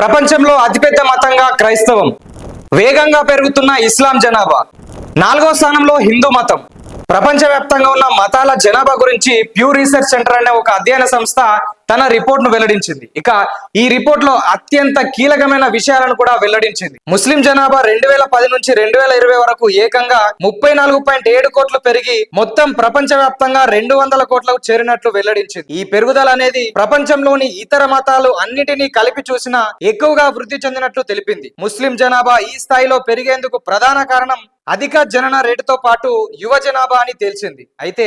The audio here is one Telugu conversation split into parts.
ప్రపంచంలో అతిపెద్ద మతంగా క్రైస్తవం. వేగంగా పెరుగుతున్న ఇస్లాం జనాభా. నాలుగో స్థానంలో హిందూ మతం. ప్రపంచవ్యాప్తంగా ఉన్న మతాల జనాభా గురించి ప్యూ రీసెర్చ్ సెంటర్ అనే ఒక అధ్యయన సంస్థ తన రిపోర్ట్ను వెల్లడించింది. ఇక ఈ రిపోర్ట్లో అత్యంత కీలకమైన విషయాలను కూడా వెల్లడించింది. ముస్లిం జనాభా రెండు వేల పది నుంచి రెండు వేల ఇరవై వరకు ఏకంగా ముప్పై నాలుగు పాయింట్ ఏడు కోట్లు పెరిగి మొత్తం ప్రపంచవ్యాప్తంగా రెండు వందల కోట్లకు చేరినట్లు వెల్లడించింది. ఈ పెరుగుదల అనేది ప్రపంచంలోని ఇతర మతాలు అన్నిటినీ కలిపి చూసినా ఎక్కువగా వృద్ధి చెందినట్లు తెలిపింది. ముస్లిం జనాభా ఈ స్థాయిలో పెరిగేందుకు ప్రధాన కారణం అధిక జనన రేటుతో పాటు యువ జనాభా అని తేల్చింది. అయితే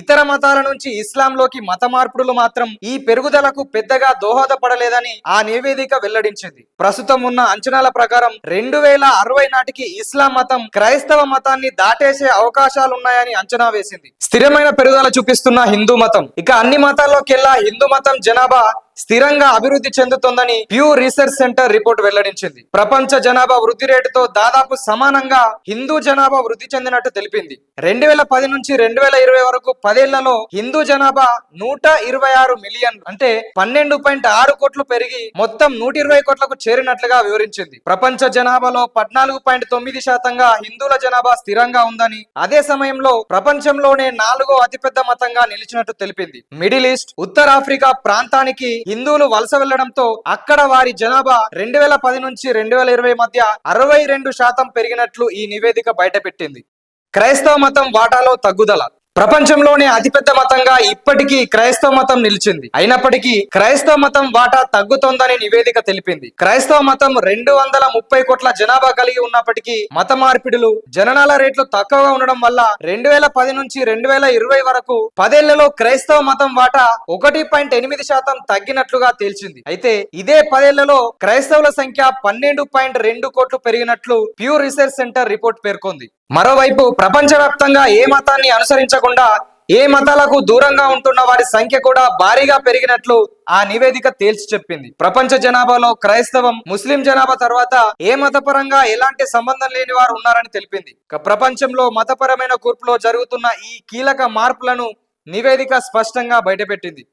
ఇతర మతాల నుంచి ఇస్లాంలోకి మత మార్పులు మాత్రం ఈ పెరుగుదలకు పెద్దగా దోహదపడలేదని ఆ నివేదిక వెల్లడించింది. ప్రస్తుతం ఉన్న అంచనాల ప్రకారం రెండు వేల అరవై నాటికి ఇస్లాం మతం క్రైస్తవ మతాన్ని దాటేసే అవకాశాలున్నాయని అంచనా వేసింది. స్థిరమైన పెరుగుదల చూపిస్తున్న హిందూ మతం. ఇక అన్ని మతాల్లోకెల్లా హిందూ మతం జనాభా స్థిరంగా అభివృద్ధి చెందుతోందని ప్యూ రీసెర్చ్ సెంటర్ రిపోర్ట్ వెల్లడించింది. ప్రపంచ జనాభా వృద్ధి రేటుతో దాదాపు సమానంగా హిందూ జనాభా వృద్ధి చెందినట్టు తెలిపింది. రెండు వేల పది నుంచి రెండు వేల ఇరవై వరకు పదేళ్ళలో హిందూ జనాభా నూట ఇరవై ఆరు మిలియన్ అంటే పన్నెండు పాయింట్ ఆరు కోట్లు పెరిగి మొత్తం నూట ఇరవై కోట్లకు చేరినట్లుగా వివరించింది. ప్రపంచ జనాభాలో పద్నాలుగు పాయింట్ తొమ్మిది శాతంగా హిందువుల జనాభా స్థిరంగా ఉందని అదే సమయంలో ప్రపంచంలోనే నాలుగో అతిపెద్ద మతంగా నిలిచినట్టు తెలిపింది. మిడిల్ ఈస్ట్ ఉత్తర ఆఫ్రికా ప్రాంతానికి హిందువులు వలస వెళ్ళడంతో అక్కడ వారి జనాభా రెండు వేల పది నుంచి రెండు వేల ఇరవై మధ్య అరవై రెండు శాతం పెరిగినట్లు ఈ నివేదిక బయటపెట్టింది. క్రైస్తవ మతం వాటాలో తగ్గుదల. ప్రపంచంలోనే అతిపెద్ద మతంగా ఇప్పటికీ క్రైస్తవ మతం నిలిచింది. అయినప్పటికీ క్రైస్తవ మతం వాటా తగ్గుతోందని నివేదిక తెలిపింది. క్రైస్తవ మతం రెండు వందల ముప్పై కోట్ల జనాభా కలిగి ఉన్నప్పటికీ మత మార్పిడులు జననాల రేట్లు తక్కువగా ఉండడం వల్ల రెండు వేల పది నుంచి రెండు వేల ఇరవై వరకు పదేళ్ళలో క్రైస్తవ మతం వాటా ఒకటి పాయింట్ ఎనిమిది శాతం తగ్గినట్లుగా తేల్చింది. అయితే ఇదే పదేళ్ళలో క్రైస్తవుల సంఖ్య పన్నెండు పాయింట్ రెండు కోట్లు పెరిగినట్లు ప్యూ రీసెర్చ్ సెంటర్ రిపోర్ట్ పేర్కొంది. మరోవైపు ప్రపంచవ్యాప్తంగా ఏ మతాన్ని అనుసరించకుండా ఏ మతాలకు దూరంగా ఉంటున్న వారి సంఖ్య కూడా భారీగా పెరిగినట్లు ఆ నివేదిక తేల్చి చెప్పింది. ప్రపంచ జనాభాలో క్రైస్తవం ముస్లిం జనాభా తర్వాత ఏ మతపరంగా ఎలాంటి సంబంధం లేని వారు ఉన్నారని తెలిపింది. ప్రపంచంలో మతపరమైన కూర్పులో జరుగుతున్న ఈ కీలక మార్పులను నివేదిక స్పష్టంగా బయటపెట్టింది.